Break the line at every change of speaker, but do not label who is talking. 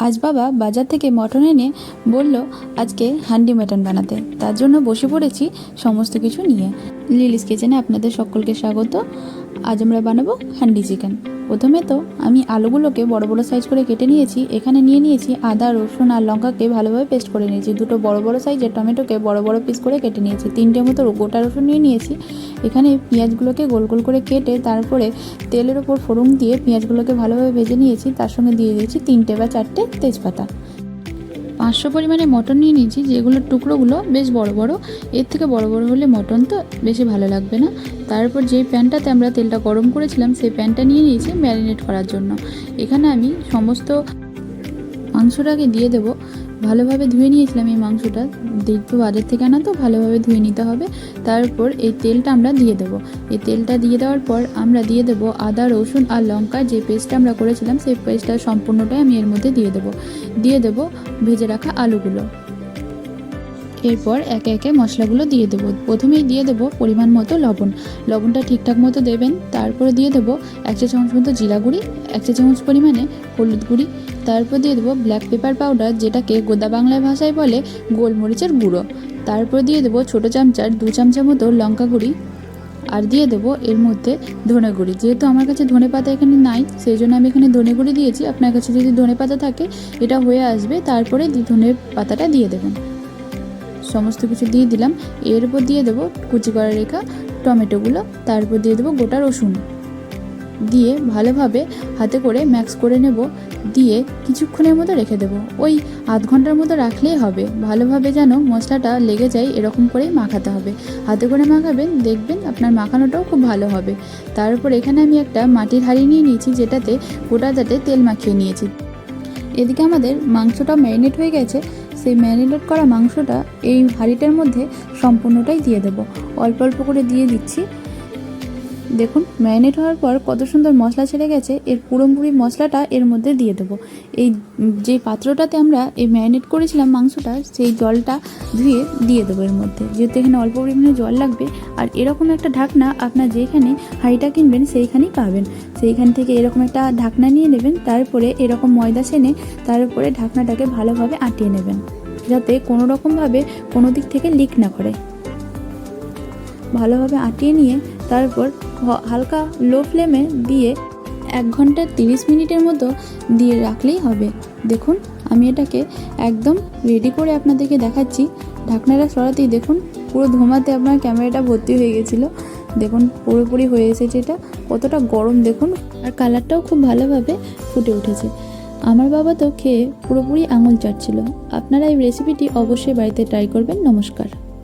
আজ বাবা বাজার থেকে মটন এনে বলল, আজকে হান্ডি মটন বানাতে। তার জন্য বসে পড়েছি সমস্ত কিছু নিয়ে। লিলিস কিচেনে আপনাদের সকলকে স্বাগত। আজ আমরা বানাবো হান্ডি চিকেন। প্রথমে তো আমি আলুগুলোকে বড় বড় সাইজ করে কেটে নিয়েছি, এখানে নিয়ে নিয়েছি আদা, রসুন আর লঙ্কাকে ভালোভাবে পেস্ট করে নিয়েছি। দুটো বড় বড় সাইজের টমেটোকে বড় বড় পিস করে কেটে নিয়েছি। তিনটে মতো গোটা রসুন নিয়ে নিয়েছি। এখানে পেঁয়াজগুলোকে গোল গোল করে কেটে তারপরে তেলের ওপর ফোড়ন দিয়ে পেঁয়াজগুলোকে ভালোভাবে ভেজে নিয়েছি। তার সঙ্গে দিয়ে দিয়েছি তিনটে বা চারটে তেজপাতা। পাঁচশো পরিমাণে মটন নিয়ে নিয়েছি যেগুলোর টুকরোগুলো বেশ বড় বড়। এর থেকে বড় বড় হলে মটন তো বেশি ভালো লাগবে না। তারপর যেই প্যানটাতে আমরা তেলটা গরম করেছিলাম, সেই প্যানটা নিয়ে নিয়েছি ম্যারিনেট করার জন্য। এখানে আমি সমস্ত মাংসটাকে দিয়ে দেবো। ভালোভাবে ধুয়ে নিয়েছিলাম এই মাংসটা। দেখব বাজার থেকে আনা তো, ভালোভাবে ধুয়ে নিতে হবে। তারপর এই তেলটা আমরা দিয়ে দেবো। এই তেলটা দিয়ে দেওয়ার পর আমরা দিয়ে দেবো আদা, রসুন আর লঙ্কা। যে পেস্টটা আমরা করেছিলাম, সেই পেস্টটা সম্পূর্ণটাই আমি এর মধ্যে দিয়ে দেবো। দিয়ে দেবো ভেজে রাখা আলুগুলো। এরপর একে একে মশলাগুলো দিয়ে দেবো। প্রথমেই দিয়ে দেবো পরিমাণ মতো লবণ। লবণটা ঠিকঠাক মতো দেবেন। তারপরে দিয়ে দেবো এক চা চামচ মতো জিরা গুঁড়ি, এক চা চামচ পরিমাণে হলুদ গুঁড়ি তারপর দিয়ে দেবো ব্ল্যাক পেপার পাউডার যেটাকে গোদা বাংলায় ভাষায় বলে গোলমরিচের গুঁড়ো। তারপর দিয়ে দেবো ছোটো চামচার দু চামচা মতো লঙ্কা গুঁড়ি। আর দিয়ে দেবো এর মধ্যে ধনে গুঁড়ি। যেহেতু আমার কাছে ধনে পাতা এখানে নাই, সেই জন্য আমি এখানে ধনে গুঁড়ি দিয়েছি। আপনার কাছে যদি ধনে পাতা থাকে, এটা হয়ে আসবে। তারপরে ধনে পাতাটা দিয়ে দেবেন সমস্ত কিছু দিয়ে দিলাম। এর উপর দিয়ে দেবো কুচি করা রেখা, টমেটোগুলো। তারপর দিয়ে দেবো গোটা রসুন। দিয়ে ভালোভাবে হাতে করে ম্যাক্স করে নেব, দিয়ে কিছুক্ষণের মতো রেখে দেবো। ওই আধ ঘণ্টার মতো রাখলেই হবে। ভালোভাবে যেন মশলাটা লেগে যায়, এরকম করেই মাখাতে হবে। হাতে করে মাখাবেন, দেখবেন আপনার মাখানোটাও খুব ভালো হবে। তারপর এখানে আমি একটা মাটির হাঁড়ি নিয়ে নিয়েছি, যেটাতে গোটাটাতে তেল মাখিয়ে নিয়েছি। এদিকে আমাদের মাংসটা ম্যারিনেট হয়ে গেছে। সেই ম্যারিনেট করা মাংসটা এই হাঁড়িটার মধ্যে সম্পূর্ণটাই দিয়ে দেবো। অল্প অল্প করে দিয়ে দিচ্ছি। দেখুন, ম্যারিনেট হওয়ার পর কত সুন্দর মশলা ছেড়ে গেছে, এর পুরোপুরি মশলাটা এর মধ্যে দিয়ে দেবো। এই যে পাত্রটাতে আমরা এই ম্যারিনেট করেছিলাম মাংসটা, সেই জলটা ধুয়ে দিয়ে দেবো এর মধ্যে। যেহেতু এখানে অল্প পরিমাণে জল লাগবে, আর এরকম একটা ঢাকনা আপনার যেখানে হাঁড়িটা কিনবেন, সেইখানেই পাবেন। সেইখান থেকে এরকম একটা ঢাকনা নিয়ে নেবেন, তারপরে এরকম ময়দা সেনে তার উপরে ঢাকনাটাকে ভালোভাবে আঁটিয়ে নেবেন, যাতে কোনো রকমভাবে কোনো দিক থেকে লিক না করে। ভালোভাবে আঁটিয়ে নিয়ে তারপর হালকা লো ফ্লেমে দিয়ে এক ঘণ্টা তিরিশ মিনিটের মতো দিয়ে রাখলেই হবে। দেখুন, আমি এটাকে একদম রেডি করে আপনাদেরকে দেখাচ্ছি। ঢাকনাটা সরাতেই দেখুন, পুরো ধোঁয়াতে আপনার ক্যামেরাটা ভর্তি হয়ে গেছিল। দেখুন, পুরোপুরি হয়ে এসেছে এটা। কতটা গরম দেখুন, আর কালারটাও খুব ভালোভাবে ফুটে উঠেছে। আমার বাবা তো খেয়ে পুরোপুরি আঙুল চাটছিল। আপনারা এই রেসিপিটি অবশ্যই বাড়িতে ট্রাই করবেন। নমস্কার।